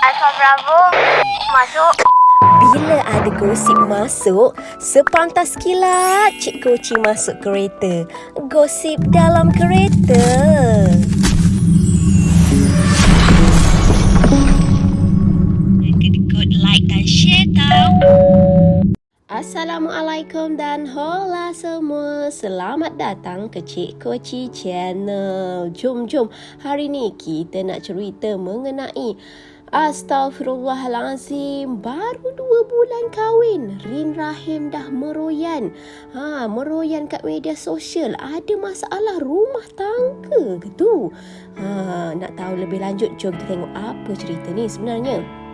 Alfa Bravo masuk. Bila ada gosip masuk, sepantas kilat Cik Koci masuk kereta. Gosip dalam kereta. Assalamualaikum dan hola semua. Selamat datang ke Cik Koci Channel. Jom, jom. Hari ni kita nak cerita mengenai Astaghfirullahalazim Baru dua bulan kahwin Rin Rahim dah meroyan ha, Meroyan kat media sosial Ada masalah rumah tangga ke tu ha, Nak tahu lebih lanjut Jom kita tengok apa cerita ni sebenarnya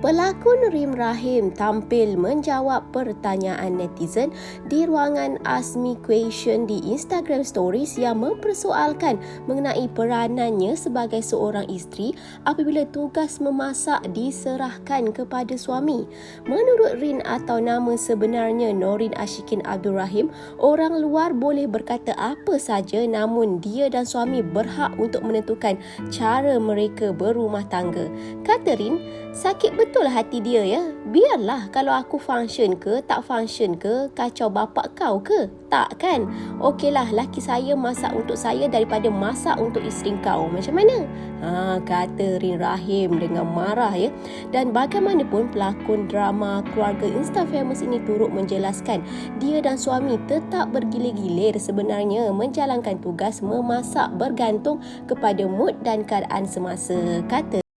Pelakon Rim Rahim tampil menjawab pertanyaan netizen di ruangan Ask Me Question di Instagram Stories yang mempersoalkan mengenai peranannya sebagai seorang isteri apabila tugas memasak diserahkan kepada suami. Menurut Rin atau nama sebenarnya Norin Ashikin Abdul Rahim, orang luar boleh berkata apa saja namun dia dan suami berhak untuk menentukan cara mereka berumah tangga. Kata Rin, sakit betul betul hati dia ya. Biarlah kalau aku function ke, tak function ke, kacau bapak kau ke. Tak kan? Okeylah, laki saya masak untuk saya daripada masak untuk isteri kau. Macam mana? Ha, kata Rin Rahim dengan marah ya. Dan bagaimanapun pelakon drama keluarga Insta Famous ini turut menjelaskan dia dan suami tetap bergilir-gilir sebenarnya menjalankan tugas memasak bergantung kepada mood dan keadaan semasa. Kata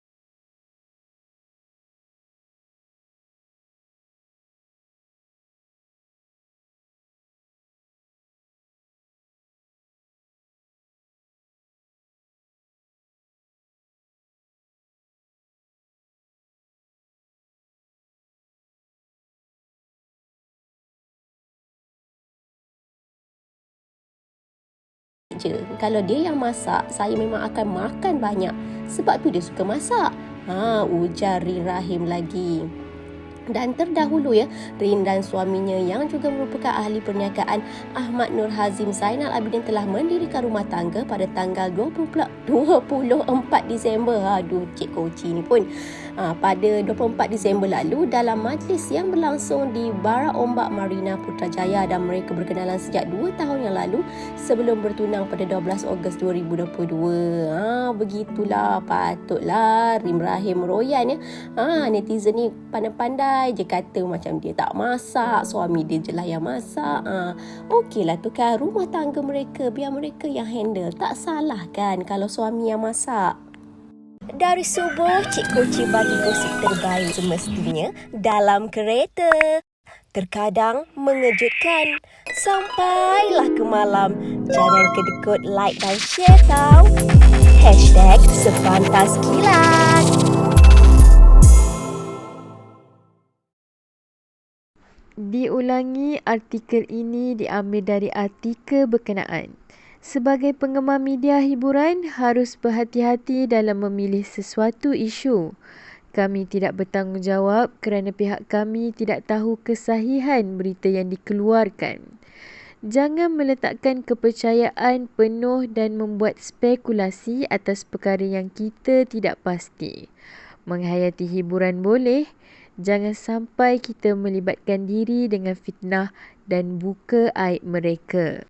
je. Kalau dia yang masak, saya memang akan makan banyak. Sebab tu dia suka masak. Ha, ujar Rin Rahim lagi. Dan terdahulu ya, Rin dan suaminya yang juga merupakan ahli perniagaan Ahmad Nur Hazim Zainal Abidin telah mendirikan rumah tangga pada tanggal 20, 24 Disember. Aduh, Cik Koci ni pun. Ha, pada 24 Disember lalu dalam majlis yang berlangsung di Bara Ombak Marina Putrajaya dan mereka berkenalan sejak 2 tahun yang lalu sebelum bertunang pada 12 Ogos 2022. Ha, begitulah patutlah Rim Rahim Royan ya. Ha, netizen ni pandai-pandai pandai je kata macam dia tak masak, suami dia je lah yang masak. Ha, Okeylah tu kan rumah tangga mereka, biar mereka yang handle. Tak salah kan kalau suami yang masak. Dari subuh, Cik Koci bagi gosip terbaik semestinya dalam kereta. Terkadang mengejutkan. Sampailah ke malam. Jangan kedekut like dan share tau. Hashtag sepantas kilat. Diulangi artikel ini diambil dari artikel berkenaan. Sebagai penggemar media hiburan, harus berhati-hati dalam memilih sesuatu isu. Kami tidak bertanggungjawab kerana pihak kami tidak tahu kesahihan berita yang dikeluarkan. Jangan meletakkan kepercayaan penuh dan membuat spekulasi atas perkara yang kita tidak pasti. Menghayati hiburan boleh, Jangan sampai kita melibatkan diri dengan fitnah dan buka aib mereka.